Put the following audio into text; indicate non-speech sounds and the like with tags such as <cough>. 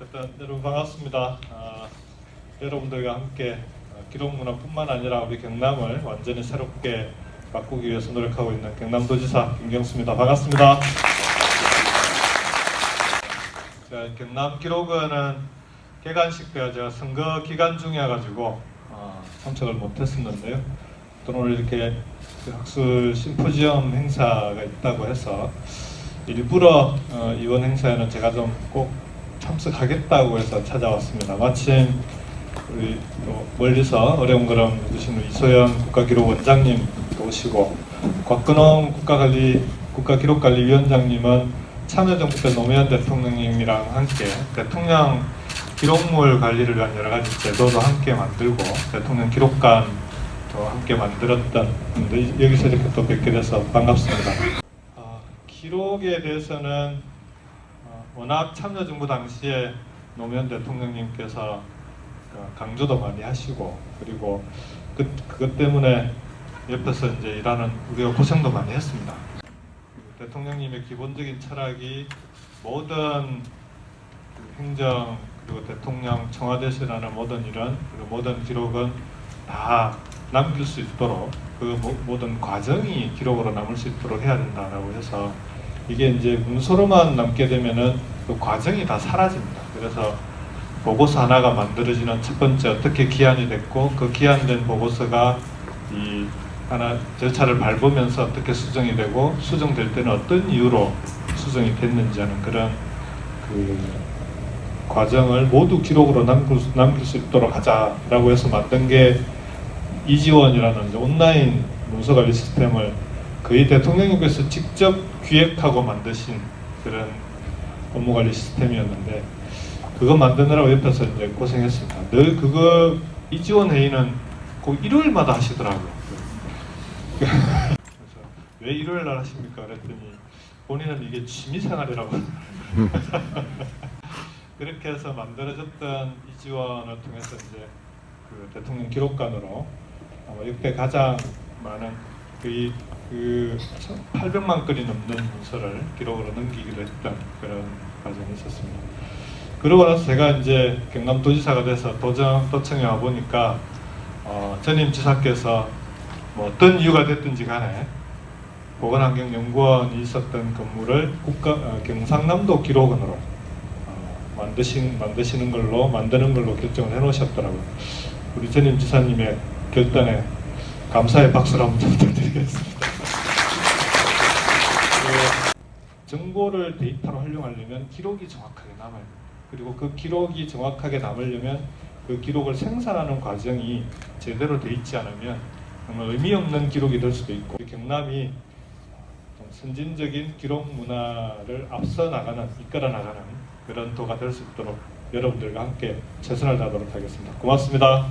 일단 여러분 반갑습니다. 아, 여러분들과 함께 어, 기록문화뿐만 아니라 우리 경남을 완전히 새롭게 바꾸기 위해서 노력하고 있는 경남도지사 김경수입니다. 반갑습니다. 자, 경남 기록원은 개관식 때가 제가 선거 기간 중이어 가지고 어, 참석을 못했었는데요. 또 오늘 이렇게 그 학술 심포지엄 행사가 있다고 해서 일부러 어, 이번 행사에는 제가 좀꼭 참석하겠다고 해서 찾아왔습니다. 마침 우리 또 멀리서 어려운 걸음 해주신 이소연 국가기록원장님 도 오시고 곽근홍 국가관리 국가기록관리위원장님은 참여정부 때 노무현 대통령님이랑 함께 대통령 기록물 관리를 위한 여러 가지 제도도 함께 만들고 대통령 기록관도 함께 만들었던 분데 여기서 이렇게 또 뵙게 돼서 반갑습니다. 아, 기록에 대해서는 어, 워낙 참여정부 당시에 노무현 대통령님께서 그 강조도 많이 하시고 그리고 그, 그것 때문에 옆에서 이제 일하는 우리가 고생도 많이 했습니다. 대통령님의 기본적인 철학이 모든 그 행정 그리고 대통령 청와대에서라는 모든 일은 그리고 모든 기록은 다 남길 수 있도록 그 모- 모든 과정이 기록으로 남을 수 있도록 해야 된다라고 해서 이게 이제 문서로만 남게 되면은 그 과정이 다 사라집니다. 그래서 보고서 하나가 만들어지는 첫 번째 어떻게 기한이 됐고 그 기한된 보고서가 이 하나 절차를 밟으면서 어떻게 수정이 되고 수정될 때는 어떤 이유로 수정이 됐는지 하는 그런 그 과정을 모두 기록으로 남길 수, 남길 수 있도록 하자라고 해서 만든 게 이지원이라는 온라인 문서 관리 시스템을 거의 대통령님께서 직접 기획하고 만드신 그런 업무 관리 시스템이었는데 그거 만드느라고 옆에서 이제 고생했습니다. 늘 그거 이 지원 회의는 꼭 일요일마다 하시더라고요. 그래서 왜 일요일 날 하십니까? 그랬더니 본인은 이게 취미 생활이라고 <laughs> 그렇게 해서 만들어졌던 이 지원을 통해서 이제 그 대통령 기록관으로 아마 역대 가장 많은 그 800만 건이 넘는 문서를 기록으로 넘기기로 했던 그런 과정이 있었습니다. 그러고 나서 제가 이제 경남도지사가 돼서 도정 도청에 와 보니까 어, 전임 지사께서 뭐 어떤 이유가 됐든지 간에 보건환경연구원이 있었던 건물을 국가 어, 경상남도 기록원으로 어, 만드신 만드시는 걸로 만드는 걸로 결정을 해놓으셨더라고요. 우리 전임 지사님의 결단에 감사의 박수를 한번 부탁드 리겠습니다. 그 정보를 데이터로 활용하려면 기록이 정확하게 남아요. 그리고 그 기록이 정확하게 남으려면 그 기록을 생산하는 과정이 제대로 돼 있지 않으면 정말 의미 없는 기록이 될 수도 있고 경남이 좀 선진적인 기록 문화를 앞서 나가는 이끌어 나가는 그런 도가 될 수 있도록 여러분들과 함께 최선을 다하도록 하겠습니다. 고맙습니다.